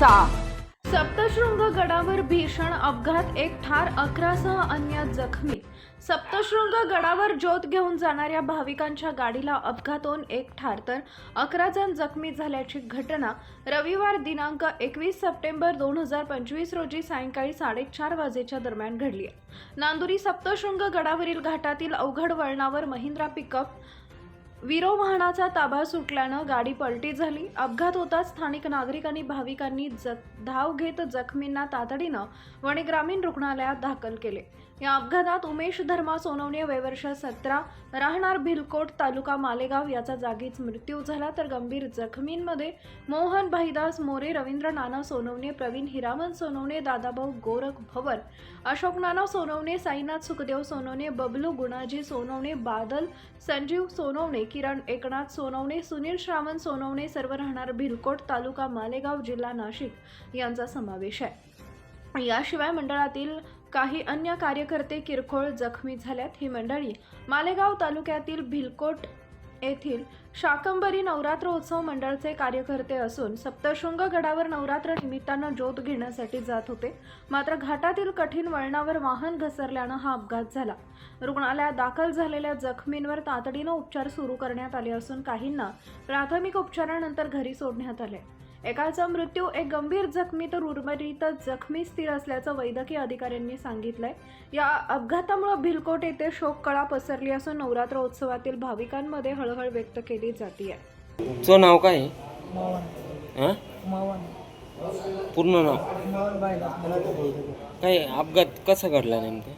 करायचा सप्तशृंग गडावर भीषण अपघात एक ठार अकरासह अन्य जखमी. सप्तशृंग गडावर ज्योत घेऊन जाणाऱ्या भाविकांच्या गाडीला अपघात एक ठार तर अकरा जण जखमी झाल्याची घटना रविवार दिनांक एकवीस सप्टेंबर दोन हजार पंचवीस रोजी सायंकाळी साडेचार वाजेच्या दरम्यान घडली आहे. नांदुरी सप्तशृंग गडावरील घाटातील अवघड वळणावर महिंद्रा पिकअप विरो वाहनाचा ताबा सुटल्यानं गाडी पलटी झाली. अपघात होताच स्थानिक नागरिक आणि भाविकांनी धाव घेत जखमींना तातडीनं वणी ग्रामीण रुग्णालयात दाखल केले. या अपघातात उमेश धर्मा सोनवणे वयवर्ष सतरा राहणार भिलकोट तालुका मालेगाव याचा जागीच मृत्यू झाला तर गंभीर जखमींमध्ये मोहन भाईदास मोरे रवींद्र नाना सोनवणे प्रवीण हिरामन सोनवणे दादाभाऊ गोरख भवर अशोक नाना सोनवणे साईनाथ सुखदेव सोनवणे बबलू गुणाजी सोनवणे बादल संजीव सोनवणे किरण एकनाथ सोनवणे सुनील श्रावण सोनवणे सर्व राहणार भिलकोट तालुका मालेगाव जिल्हा नाशिक यांचा समावेश आहे. याशिवाय मंडळातील काही अन्य कार्यकर्ते किरकोळ जखमी झाल्यात. ही मंडळी मालेगाव तालुक्यातील भिलकोट येथील शाकंबरी नवरात्र उत्सव मंडळचे कार्यकर्ते असून सप्तशृंग गडावर नवरात्र निमित्तानं ज्योत घेण्यासाठी जात होते. मात्र घाटातील कठीण वळणावर वाहन घसरल्यानं हा अपघात झाला. रुग्णालयात दाखल झालेल्या जखमींवर तातडीनं उपचार सुरू करण्यात आले असून काहींना प्राथमिक उपचारानंतर घरी सोडण्यात आले. एकाचा मृत्यू एक गंभीर जखमी तर उर्वरित जखमी स्थिर असल्याचं वैद्यकीय अधिकाऱ्यांनी सांगितलंय. या अपघातामुळे भिलकोट येथे शोककळा पसरली असून नवरात्र उत्सवातील भाविकांमध्ये हळहळ व्यक्त केली जाते तुझं नाव काय? आहे? हां? पूर्ण नाव? काय अपघात कसा घडला नेमका?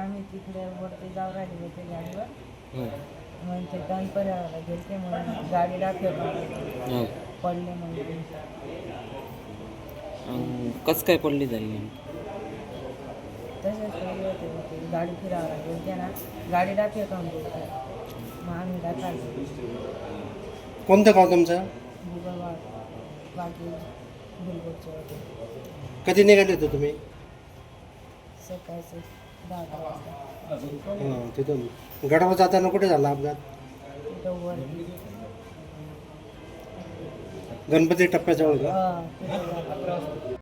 आम्ही तिकडे वरती जाऊ राहिले होते गाडीवर हं, ते गेलते मग गाडी दाखवत हं. पडले म्हणजे. अन कसं काय पडली झाली तसेच पडले होते गाडी फिरायला गेलते ना गाडी दाखवत गेलते मग आम्ही दाखवले कोणतं गाव तुमचं? बाकी होते. कधी निघाले होते तुम्ही? सकाळचे दहा दहा वाजता. तिथून. गडावर जाताना कुठे झाला अपघात? गणपती टप्प्याजवळ का